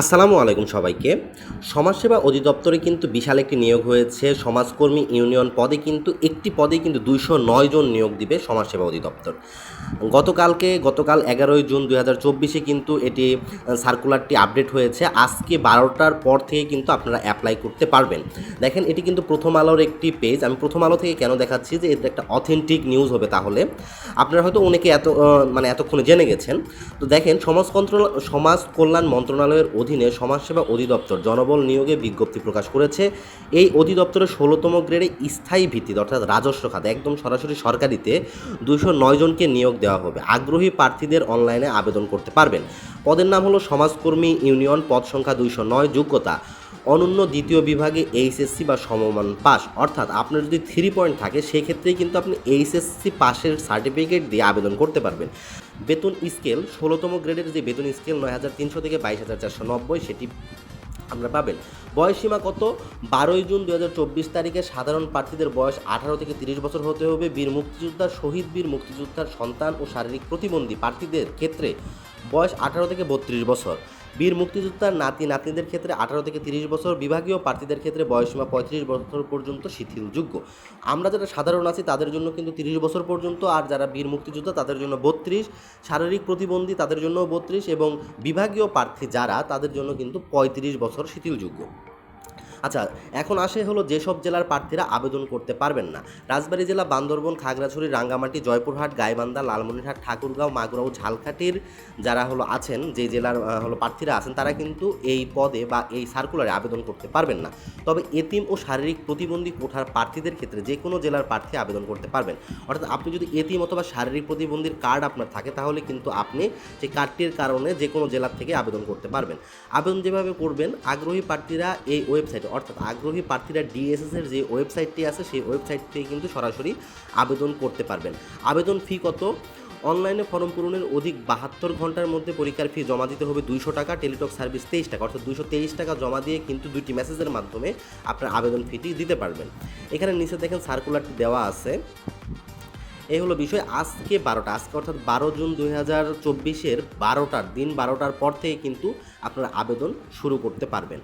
আসসালামু আলাইকুম সবাইকে। সমাজসেবা অধিদপ্তরে কিন্তু বিশাল একটি নিয়োগ হয়েছে। সমাজকর্মী ইউনিয়ন পদে কিন্তু একটি পদে কিন্তু দুইশো নয় জন নিয়োগ দিবে সমাজসেবা অধিদপ্তর। গতকালকে, গতকাল এগারোই জুন দুই হাজার চব্বিশে কিন্তু এটি সার্কুলারটি আপডেট হয়েছে। আজকে বারোটার পর থেকে কিন্তু আপনারা অ্যাপ্লাই করতে পারবেন। দেখেন, এটি কিন্তু প্রথম আলোর একটি পেজ আমি প্রথম আলো থেকে কেন দেখাচ্ছি যে এটা একটা অথেন্টিক নিউজ হবে তাহলে? আপনারা হয়তো অনেকে এত মানে এতক্ষণে জেনে গেছেন। তো দেখেন, সমাজ কন্ট্রোল, সমাজ কল্যাণ মন্ত্রণালয়ের অধীনে সমাজসেবা অধিদপ্তর জনবল নিয়োগে বিজ্ঞপ্তি প্রকাশ করেছে। এই অধিদপ্তরের ষোলোতম গ্রেডে স্থায়ী ভিত্তিতে, অর্থাৎ রাজস্ব খাতে, একদম সরাসরি সরকারিতে দুশো জনকে নিয়োগ দেওয়া হবে। আগ্রহী প্রার্থীদের অনলাইনে আবেদন করতে পারবেন। পদের নাম হলো সমাজকর্মী ইউনিয়ন, পদ সংখ্যা দুইশো নয়, যোগ্যতা অনন্য দ্বিতীয় বিভাগে এইচএসসি বা সমমান পাস। অর্থাৎ আপনার যদি থ্রি পয়েন্ট থাকে, সেক্ষেত্রেই কিন্তু আপনি এইচএসসি পাসের সার্টিফিকেট দিয়ে আবেদন করতে পারবেন। বেতন স্কেল ষোলোতম গ্রেডের যে বেতন স্কেল নয় হাজার তিনশো থেকে বাইশ হাজার চারশো নব্বই, সেটি আপনারা পাবেন। বয়সীমা কত? বারোই জুন দু হাজার চব্বিশ তারিখে সাধারণ প্রার্থীদের বয়স আঠারো থেকে তিরিশ বছর হতে হবে। বীর মুক্তিযোদ্ধা, শহীদ বীর মুক্তিযোদ্ধার সন্তান ও শারীরিক প্রতিবন্ধী প্রার্থীদের ক্ষেত্রে বয়স আঠারো থেকে বত্রিশ বছর। বীর মুক্তিযোদ্ধার নাতি নাতনিদের ক্ষেত্রে আঠারো থেকে তিরিশ বছর, বিভাগীয় প্রার্থীদের ক্ষেত্রে বয়সীমা পঁয়ত্রিশ বছর পর্যন্ত শিথিলযোগ্য। আমরা যারা সাধারণ আছি, তাদের জন্য কিন্তু তিরিশ বছর পর্যন্ত, আর যারা বীর মুক্তিযোদ্ধা, তাদের জন্য বত্রিশ। শারীরিক প্রতিবন্ধী, তাদের জন্য বত্রিশ এবং বিভাগীয় প্রার্থী যারা, তাদের জন্য কিন্তু পঁয়ত্রিশ বছর শিথিলযোগ্য। আচ্ছা এখন আসে হলো যেসব জেলার প্রার্থীরা আবেদন করতে পারবেন না। রাজবাড়ী জেলা বান্দরবন, খাগড়াছড়ি, রাঙ্গামাটি, জয়পুরহাট, গাইবান্ধা, লালমনিরহাট, ঠাকুরগাঁও, মাগুরাও, ঝালকাঠির যারা হলো আছেন, যে জেলার হলো প্রার্থীরা আছেন, তারা কিন্তু এই পদে বা এই সার্কুলারে আবেদন করতে পারবেন না। তবে এতিম ও শারীরিক প্রতিবন্ধী কোঠার প্রার্থীদের ক্ষেত্রে যে কোনো জেলার প্রার্থী আবেদন করতে পারবেন। অর্থাৎ আপনি যদি এতিম অথবা শারীরিক প্রতিবন্ধীর কার্ড আপনার থাকে, তাহলে কিন্তু আপনি সেই কার্ডটির কারণে যে কোনো জেলার থেকে আবেদন করতে পারবেন। আবেদন যেভাবে করবেন, আগ্রহী প্রার্থীরা এই ওয়েবসাইটে অর্থাৎ আগ্রহী প্রার্থীরা ডিএসএস এর যে ওয়েবসাইটটি আছে, সেই ওয়েবসাইট থেকে কিন্তু সরাসরি আবেদন করতে পারবেন। আবেদন ফি কত? অনলাইনে ফর্ম পূরণের অধিক বাহাত্তর ঘণ্টার মধ্যে পরীক্ষার ফি জমা দিতে হবে দুইশো টাকা, টেলিটক সার্ভিস তেইশ টাকা, অর্থাৎ দুশো তেইশ টাকা জমা দিয়ে কিন্তু দুইটি মেসেজের মাধ্যমে আপনার আবেদন ফিটি দিতে পারবেন। এখানে নিচে দেখেন সার্কুলারটি দেওয়া আছে। এই হলো বিষয়, আজকে বারোটা, আজকে অর্থাৎ বারো জুন দুই হাজার চব্বিশের বারোটার দিন, বারোটার পর থেকে কিন্তু আপনারা আবেদন শুরু করতে পারবেন।